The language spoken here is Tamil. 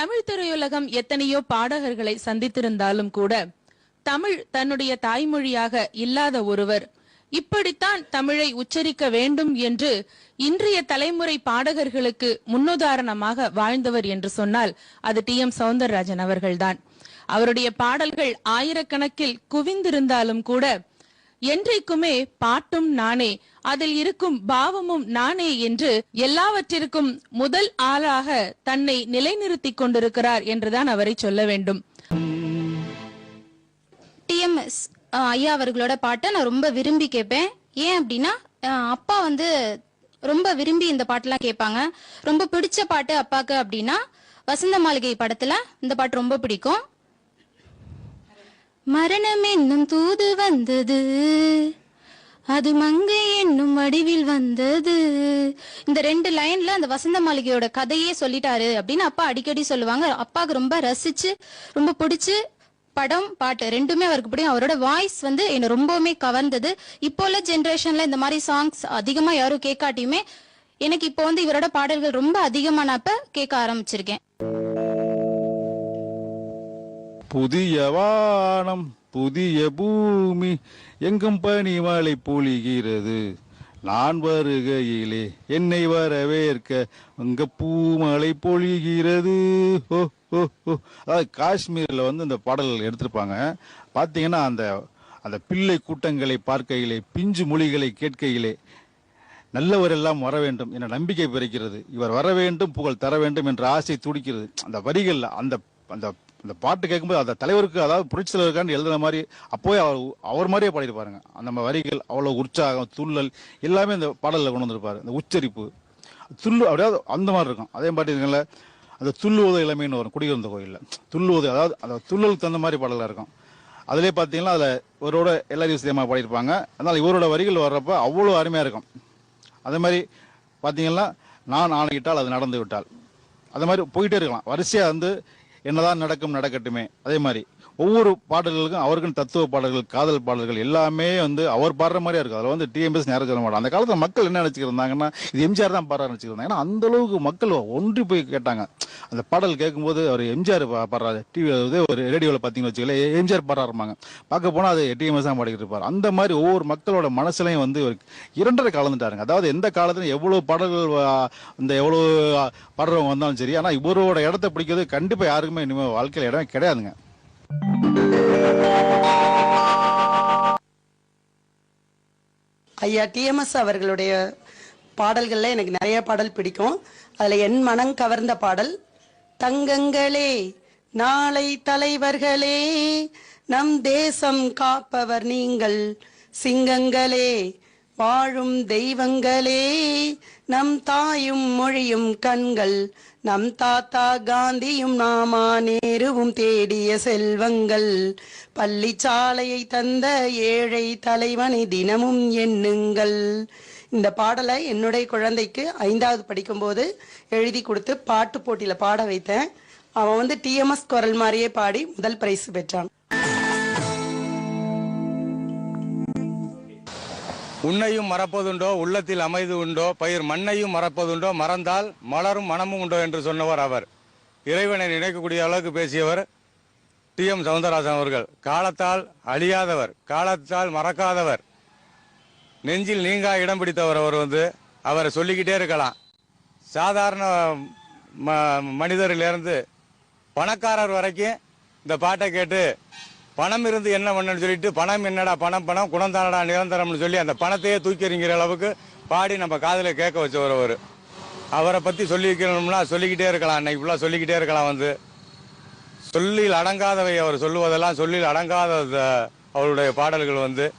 தமிழ் திரையுலகம் எத்தனையோ பாடகர்களை சந்தித்திருந்தாலும் கூட தமிழ் தன்னுடைய தாய்மொழியாக இல்லாத ஒருவர் இப்படித்தான் தமிழை உச்சரிக்க வேண்டும் என்று இன்றைய தலைமுறை பாடகர்களுக்கு முன்னுதாரணமாக வாழ்ந்தவர் என்று சொன்னால் அது டி எம் சவுந்தரராஜன் அவர்கள்தான். அவருடைய பாடல்கள் ஆயிரக்கணக்கில் குவிந்திருந்தாலும் கூட என்றைக்குமே பாட்டும் நானே அதில் இருக்கும் பாவமும் நானே என்று எல்லாவற்றிற்கும் முதல் ஆளாக தன்னை நிலைநிறுத்திக் கொண்டிருக்கிறார் என்றுதான் அவரை சொல்ல வேண்டும். டிஎம்எஸ் ஐயா அவர்களோட பாட்டை நான் ரொம்ப விரும்பி கேட்பேன். ஏன் அப்படின்னா அஹ், அப்பா வந்து ரொம்ப விரும்பி இந்த பாட்டெல்லாம் கேட்பாங்க. ரொம்ப பிடிச்ச பாட்டு அப்பாக்கு அப்படின்னா வசந்த மாளிகை படத்துல இந்த பாட்டு ரொம்ப பிடிக்கும். மரணம் என்னும் தூது வந்தது. அது மங்கை என்னும் வடிவில் வந்தது. இந்த ரெண்டு லைன்ல அந்த வசந்த மாளிகையோட கதையே சொல்லிட்டாரு அப்படின்னு அப்பா அடிக்கடி சொல்லுவாங்க. அப்பாவுக்கு ரொம்ப ரசிச்சு ரொம்ப பிடிச்சு படம் பாட்டு ரெண்டுமே அவருக்கு பிடிக்கும். அவரோட வாய்ஸ் வந்து என்ன ரொம்பவுமே கவர்ந்தது. இப்போ உள்ள ஜென்ரேஷன்ல இந்த மாதிரி சாங்ஸ் அதிகமா யாரும் கேட்காட்டியுமே எனக்கு இப்போ வந்து இவரோட பாடல்கள் ரொம்ப அதிகமானப்ப நான் கேட்க ஆரம்பிச்சிருக்கேன். புதிய வானம் புதிய பூமி எங்கும் பனிமலை பொழிகிறது. நான் வருகையிலே என்னை வரவேற்க அங்க பூமலை பொழிகிறது. ஓ ஓ ஓ அதாவது காஷ்மீரில் வந்து இந்த பாடல்கள் எடுத்திருப்பாங்க. பார்த்தீங்கன்னா அந்த அந்த பிள்ளை கூட்டங்களை பார்க்கையிலே பிஞ்சு மொழிகளை கேட்கையிலே நல்லவர் எல்லாம் வர வேண்டும் என நம்பிக்கை பிறக்கிறது. இவர் வர வேண்டும் புகழ் தர வேண்டும் என்ற ஆசை துடிக்கிறது. அந்த வரிகள் அந்த அந்த அந்த பாட்டு கேட்கும்போது அந்த தலைவருக்கு அதாவது புரட்சி தலைவருக்காண்டு எழுதுன மாதிரி அப்போவே அவர் அவர் மாதிரியே பாடியிருப்பாருங்க அந்த நம்ம வரிகள் அவ்வளோ உற்சாகம் துள்ளல் எல்லாமே இந்த பாடலில் கொண்டு வந்திருப்பாரு. இந்த உச்சரிப்பு துள்ளு அப்படியாவது அந்த மாதிரி இருக்கும். அதே பாட்டிங்கள அந்த துள்ளுவது இளமைன்னு வரும் குடியிருந்த கோயிலில். துள்ளுவது அதாவது அந்த துள்ளலுக்கு தகுந்த மாதிரி பாடலாக இருக்கும். அதிலே பார்த்தீங்கன்னா அதில் இவரோட எல்லாரையும் சேமாக பாடியிருப்பாங்க. அதனால் இவரோட வரிகள் வர்றப்ப அவ்வளோ அருமையாக இருக்கும். அதே மாதிரி பார்த்தீங்கன்னா நான் ஆணையிட்டால் அது நடந்து விட்டால். அது மாதிரி போயிட்டே இருக்கலாம். வரிசையாக வந்து என்னதான் நடக்கும் நடக்கட்டுமே. அதே மாதிரி. ஒவ்வொரு பாடல்களுக்கும் அவருக்கும் தத்துவ பாடல்கள் காதல் பாடல்கள் எல்லாமே வந்து அவர் பாடுற மாதிரியா இருக்கும். அதில் வந்து டிஎம்எஸ் நேரம் சொல்ல மாட்டாங்க அந்த காலத்தில் மக்கள் என்ன நினச்சிக்கிருந்தாங்கன்னா இது எம்ஜிஆர் தான் பாடுறாரு நினச்சிருந்தாங்க ஏன்னா அந்த அளவுக்கு மக்கள் ஒன்றி போய் கேட்டாங்க. அந்த பாடல் கேட்கும்போது அவர் எம்ஜிஆர் பா- பாடுறாரு. டிவி ஒரு ரேடியோவில் பார்த்தீங்கன்னு வச்சுக்கல எம்ஜிஆர் பாடுறாருமாங்க பார்க்க போனால் அது டிஎம்எஸ் தான் பாடிக்கிட்டு இருப்பார். அந்த மாதிரி ஒவ்வொரு மக்களோட மனசுலையும் வந்து இரண்டரை கலந்துட்டாருங்க அதாவது எந்த காலத்துலையும் எவ்வளோ பாடல்கள் வா- இந்த எவ்வளோ பாடுறவங்க வந்தாலும் சரி ஆனால் இவரோட இடத்த பிடிக்கிறது கண்டிப்பாக யாருக்குமே இனிமேல் வாழ்க்கையில் இடமே கிடையாதுங்க. ஐயா டிஎம்எஸ் அவர்களுடைய பாடல்கள்ல எனக்கு நிறைய பாடல் பிடிக்கும். அதுல என் மனம் கவர்ந்த பாடல் தங்கங்களே நாளை தலைவர்களே நம் தேசம் காப்பவர் நீங்கள். சிங்கங்களே வாழும் தெய்வங்களே நம் தாயும் மொழியும் கண்கள். நம் தாத்தா காந்தியும் நாமா நேருவும் தேடிய செல்வங்கள் பள்ளிச்சாலையை தந்த ஏழை தலைவனை தினமும் எண்ணுங்கள். இந்த பாடலை என்னுடைய குழந்தைக்கு ஐந்தாவது படிக்கும்போது எழுதி கொடுத்து பாட்டு போட்டியில் பாட வைத்தேன். அவன் வந்து டிஎம்எஸ் குரல் மாதிரியே பாடி முதல் பரிசு பெற்றான். உன்னையும் மறப்பதுண்டோ உள்ளத்தில் அமைதி உண்டோ பயிர் மண்ணையும் மறப்பதுண்டோ மறந்தால் மலரும் மனமும் உண்டோ என்று சொன்னவர் அவர். இறைவனை நினைக்கக்கூடிய அளவுக்கு பேசியவர் டி. எம். சவுந்தரராஜன் அவர்கள். காலத்தால் அழியாதவர் காலத்தால் மறக்காதவர். நெஞ்சில் நீங்கா இடம் பிடித்தவர் அவர் வந்து. அவரை சொல்லிக்கிட்டே இருக்கலாம். சாதாரண ம மனிதரிலிருந்து பணக்காரர் வரைக்கும் இந்த பாட்டை கேட்டு பணம் இருந்து என்ன பண்ணு சொல்லிட்டு பணம் என்னடா பணம் பணம் குணந்தானடா நிரந்தரம்னு சொல்லி அந்த பணத்தையே தூக்கிறிங்கிற அளவுக்கு பாடி நம்ம காதில் கேட்க வச்சவர் அவர். அவரை பற்றி சொல்லிக்கணும்னா சொல்லிக்கிட்டே இருக்கலாம். அன்னைக்கு ஃபுல்லாக சொல்லிக்கிட்டே இருக்கலாம் வந்து. சொல்லில் அடங்காதவை அவர் சொல்லுவதெல்லாம் சொல்லில் அடங்காத அவருடைய பாடல்கள் வந்து.